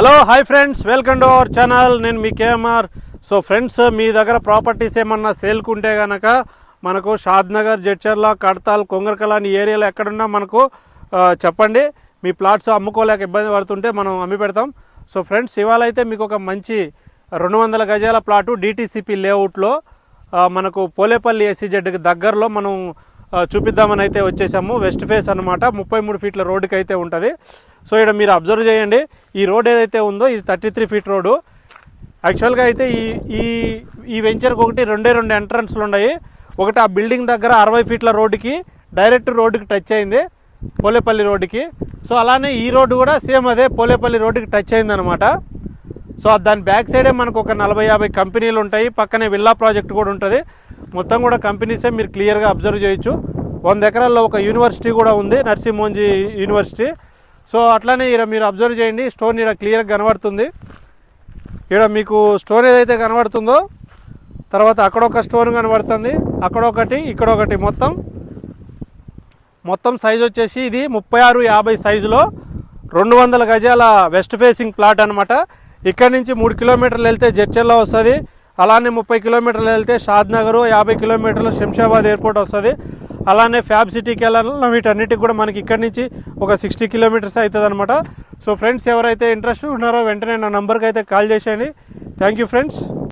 Hello hi friends welcome to our channel నేను మీ KMR. So friends మీ దగ్గర ప్రాపర్టీస్ ఏమన్నా సేల్కుంటే కనుక మనకు షాద్నగర్ జడ్చర్ల కడతాల్ కొంగరకల అని ఏరియాలో ఎక్కడున్నా మనకు చెప్పండి. మీ ప్లాట్స్ అమ్ముకోలేక ఇబ్బంది పడుతుంటే మనం అమ్మి పెడతాం. సో ఫ్రెండ్స్ ఇవాళ అయితే మీకు ఒక మంచి రెండు వందల గజాల ప్లాటు డిటీసీపీ లేఅవుట్లో మనకు పోలేపల్లి ఎస్సీజెడ్కి దగ్గరలో మనం చూపిద్దామని అయితే వచ్చేసాము. వెస్ట్ ఫేస్ అనమాట ముప్పై మూడు ఫీట్ల రోడ్డుకి అయితే ఉంటుంది. సో ఇక్కడ మీరు అబ్జర్వ్ చేయండి. ఈ రోడ్ ఏదైతే ఉందో ఇది థర్టీ త్రీ ఫీట్ రోడ్డు. యాక్చువల్గా అయితే ఈ ఈ ఈ వెంచర్కి ఒకటి రెండే రెండు ఎంట్రన్స్లు ఉన్నాయి. ఒకటి ఆ బిల్డింగ్ దగ్గర అరవై ఫీట్ల రోడ్డుకి డైరెక్ట్ రోడ్డుకి టచ్ అయింది పోలేపల్లి రోడ్డుకి. సో అలానే ఈ రోడ్డు కూడా సేమ్ అదే పోలేపల్లి రోడ్డుకి టచ్ అయింది అనమాట సో దాని బ్యాక్ సైడే మనకు ఒక నలభై యాభై కంపెనీలు ఉంటాయి. పక్కనే విల్లా ప్రాజెక్ట్ కూడా ఉంటుంది. మొత్తం కూడా కంపెనీసే మీరు క్లియర్గా అబ్జర్వ్ చేయొచ్చు. వంద ఎకరాల్లో ఒక యూనివర్సిటీ కూడా ఉంది నర్సింహోంజీ యూనివర్సిటీ సో అట్లానే ఇక్కడ మీరు అబ్జర్వ్ చేయండి. స్టోన్ ఇక్కడ క్లియర్గా కనబడుతుంది. ఇక్కడ మీకు స్టోన్ ఏదైతే కనబడుతుందో తర్వాత అక్కడ ఒక స్టోన్ కనబడుతుంది. అక్కడ ఒకటి ఇక్కడ ఒకటి మొత్తం. మొత్తం సైజ్ వచ్చేసి ఇది ముప్పై ఆరు యాభై సైజులో రెండు వందల గజాల వెస్ట్ ఫేసింగ్ ప్లాట్ అనమాట ఇక్కడ నుంచి మూడు కిలోమీటర్లు వెళ్తే జడ్చెల్లో వస్తుంది. అలానే ముప్పై కిలోమీటర్లు వెళ్తే షాద్నగరు యాభై కిలోమీటర్లు శంషాబాద్ ఎయిర్పోర్ట్ వస్తుంది. అలానే ఫ్యాబ్ సిటీకి వెళ్ళాలన్నా వీటన్నిటికి కూడా మనకి ఇక్కడ నుంచి ఒక సిక్స్టీ కిలోమీటర్స్ అవుతుంది అనమాట సో ఫ్రెండ్స్ ఎవరైతే ఇంట్రెస్ట్ ఉన్నారో వెంటనే నా నెంబర్కి అయితే కాల్ చేసేయండి. Thank you friends